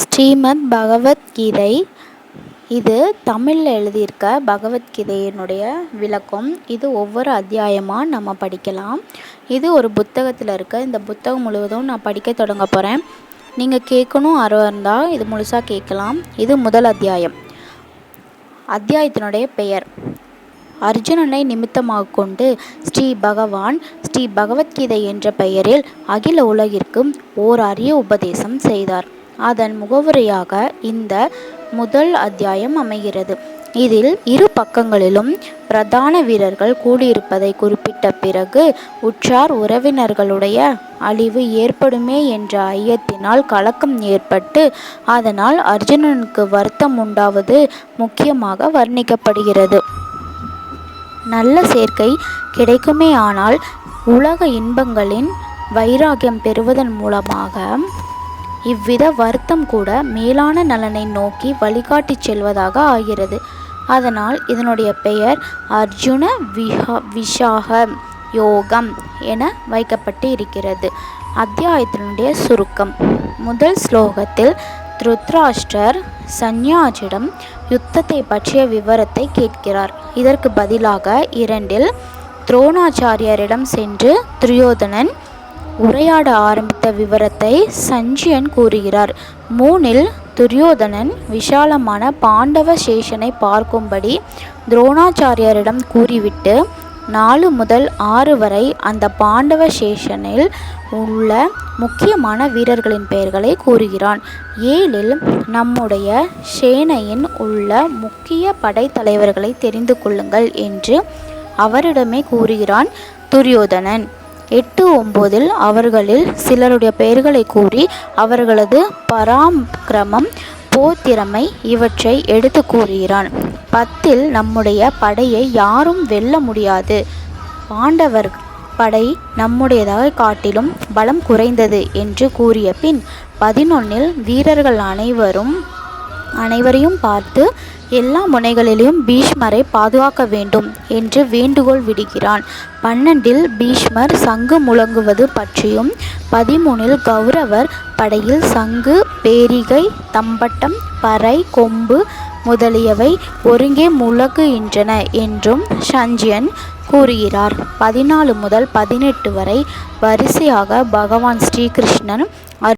ஸ்ரீமத் பகவத்கீதை இது தமிழில் எழுதியிருக்க பகவத்கீதையினுடைய விளக்கம். இது ஒவ்வொரு அத்தியாயமாக நம்ம படிக்கலாம். இது ஒரு புத்தகத்தில் இருக்க. இந்த புத்தகம் முழுவதும் நான் படிக்க தொடங்க போகிறேன் நீங்கள் கேட்கணும் ஆர்வம் இருந்தால் இது முழுசாக கேட்கலாம். இது முதல் அத்தியாயம். அத்தியாயத்தினுடைய பெயர் அர்ஜுனனை நிமித்தமாக கொண்டு ஸ்ரீ பகவான் ஸ்ரீ பகவத்கீதை என்ற பெயரில் அகில உலகிற்கும் ஓர் அரிய உபதேசம் செய்தார். அதன் முகவுரையாக இந்த முதல் அத்தியாயம் அமைகிறது. இதில் இரு பக்கங்களிலும் பிரதான வீரர்கள் கூடியிருப்பதை குறிப்பிட்ட பிறகு உற்றார் உறவினர்களுடைய அழிவு ஏற்படுமே என்ற ஐயத்தினால் கலக்கம் ஏற்பட்டு அதனால் அர்ஜுனனுக்கு வருத்தம் உண்டாவது முக்கியமாக வர்ணிக்கப்படுகிறது. நல்ல சேர்க்கை கிடைக்குமே ஆனால் உலக இன்பங்களின் வைராகியம் பெறுவதன் மூலமாக இவ்வித வருத்தம் கூட மேலான நலனை நோக்கி வழிகாட்டிச் செல்வதாக ஆகிறது. அதனால் இதனுடைய பெயர் அர்ஜுன விஹா விஷாக யோகம் என வைக்கப்பட்டு இருக்கிறது. அத்தியாயத்தினுடைய சுருக்கம். முதல் ஸ்லோகத்தில் திருத்ராஷ்டர் சந்யாஜிடம் யுத்தத்தை பற்றிய விவரத்தை கேட்கிறார். இதற்கு பதிலாக இரண்டில் துரோணாச்சாரியரிடம் சென்று துரியோதனன் உரையாட ஆரம்பித்த விவரத்தை சஞ்சியன் கூறுகிறார். மூனில் துரியோதனன் விஷாலமான பாண்டவ சேஷனை பார்க்கும்படி துரோணாச்சாரியரிடம் கூறிவிட்டு நாலு முதல் ஆறு வரை அந்த பாண்டவ சேஷனில் உள்ள முக்கியமான வீரர்களின் பெயர்களை கூறுகிறான். ஏழில் நம்முடைய சேனையின் உள்ள முக்கிய படைத்தலைவர்களை தெரிந்து கொள்ளுங்கள் என்று அவரிடமே கூறுகிறான் துரியோதனன். எட்டு ஒம்போதில் அவர்களில் சிலருடைய பெயர்களை கூறி அவர்களது பராக்கிரமம் போத்திறமை இவற்றை எடுத்து கூறுகிறான். பத்தில் நம்முடைய படையை யாரும் வெல்ல முடியாது. பாண்டவர் படை நம்முடையதாக காட்டிலும் பலம் குறைந்தது என்று கூறிய பின் பதினொன்னில் வீரர்கள் அனைவரும் அனைவரையும் பார்த்து எல்லா முனைகளிலும் பீஷ்மரை பாதுகாக்க வேண்டும் என்று வேண்டுகோள் விடுகிறான். பன்னெண்டில் பீஷ்மர் சங்கு முழங்குவது பற்றியும் பதிமூனில் கௌரவர் படையில் சங்கு பேரிகை தம்பட்டம் பறை கொம்பு முதலியவை ஒருங்கே முழங்குகின்றன என்றும் சஞ்சியன் கூறுகிறார். பதினாலு முதல் பதினெட்டு வரை வரிசையாக பகவான் ஸ்ரீகிருஷ்ணன்